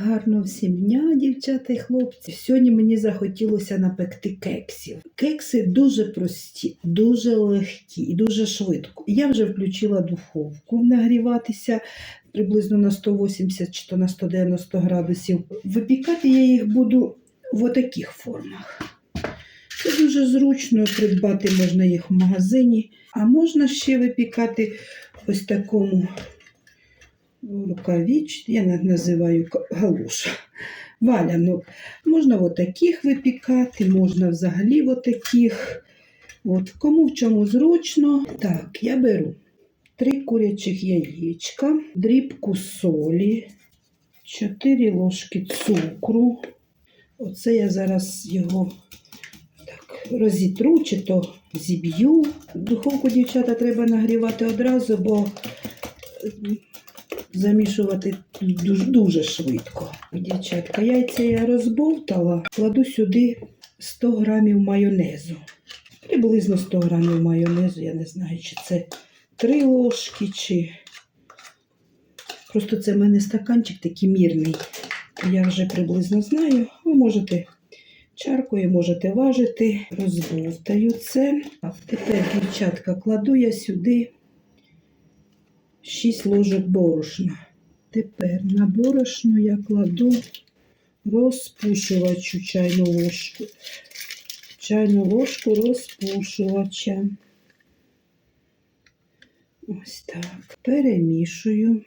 Гарно всім дня, дівчата і хлопці. Сьогодні мені захотілося напекти кексів. Кекси дуже прості, дуже легкі і дуже швидко. Я вже включила духовку нагріватися приблизно на 180 чи то на 190 градусів. Випікати я їх буду в таких формах. Це дуже зручно, придбати можна їх в магазині, а можна ще випікати ось такому рукавіч, я називаю галуша, валянок. Можна в таких випікати, можна взагалі в таких. От, кому в чому зручно. Так, я беру три курячих яєчка, дрібку солі, 4 ложки цукру. Оце я зараз його так розітру чи то зіб'ю. Духовку, дівчата, треба нагрівати одразу, бо замішувати дуже, дуже швидко. Дівчатка, яйця я розбовтала, кладу сюди 100 грамів майонезу. Приблизно 100 грамів майонезу, я не знаю, чи це 3 ложки, чи. Просто це в мене стаканчик такий мірний. Я вже приблизно знаю. Ви можете чаркою, можете важити. Розбовтаю це. А тепер, дівчатка, кладу я сюди 6 ложок борошна. Тепер на борошно я кладу розпушувачу чайну ложку. Чайну ложку розпушувача. Ось так. Перемішую.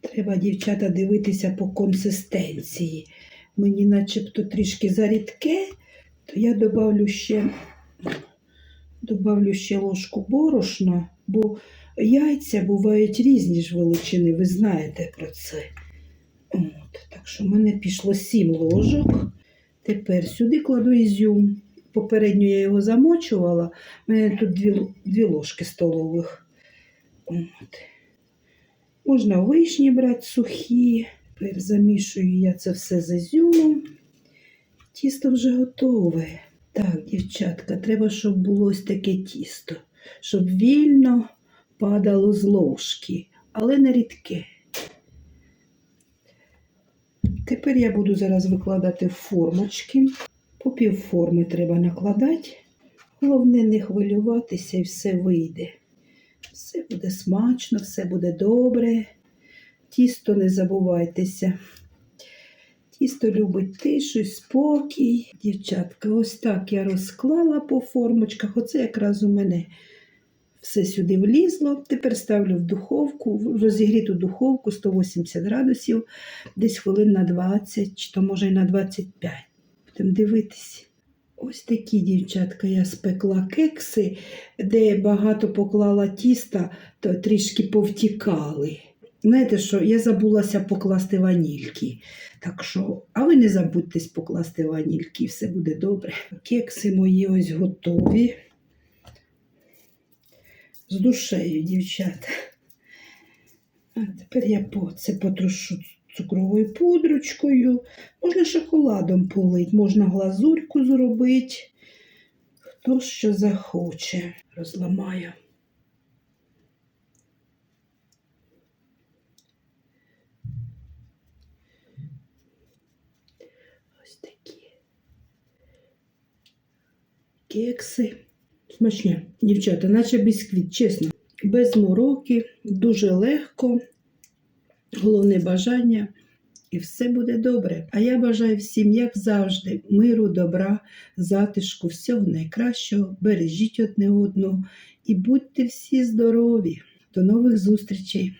Треба, дівчата, дивитися по консистенції. Мені начебто трішки зарідке, то я добавлю ще, добавлю ще ложку борошна, бо яйця бувають різні ж величини, ви знаєте про це. От, так що в мене пішло 7 ложок. Тепер сюди кладу ізюм. Попередньо я його замочувала. У мене тут 2, 2 ложки столових. От. Можна вишні брати сухі. Тепер замішую я це все з ізюмом. Тісто вже готове. Так, дівчатка, треба, щоб було ось таке тісто, щоб вільно падало з ложки, але не рідке. Тепер я буду зараз викладати формочки. По півформи треба накладати. Головне не хвилюватися і все вийде. Все буде смачно, все буде добре. Тісто не забувайтеся. Тісто любить тишу спокій. Дівчатка, ось так я розклала по формочках. Оце якраз у мене все сюди влізло. Тепер ставлю в духовку, в розігріту духовку 180 градусів, десь хвилин на 20, чи то може й на 25. Будемо дивитись. Ось такі, дівчатка, я спекла кекси, де багато поклала тіста, то трішки повтікали. Знаєте що, я забулася покласти ванільки. Так що, а ви не забудьтесь покласти ванільки, все буде добре. Кекси мої ось готові. З душею, дівчата. А тепер я по- це потрушу цукровою пудрочкою. Можна шоколадом полить, можна глазурьку зробити. Хто що захоче, розламаю. Ось такі кекси. Смачні, дівчата, наче бісквіт, чесно. Без мороки, дуже легко, головне бажання, і все буде добре. А я бажаю всім, як завжди, миру, добра, затишку, всього найкращого. Бережіть одне одного і будьте всі здорові. До нових зустрічей!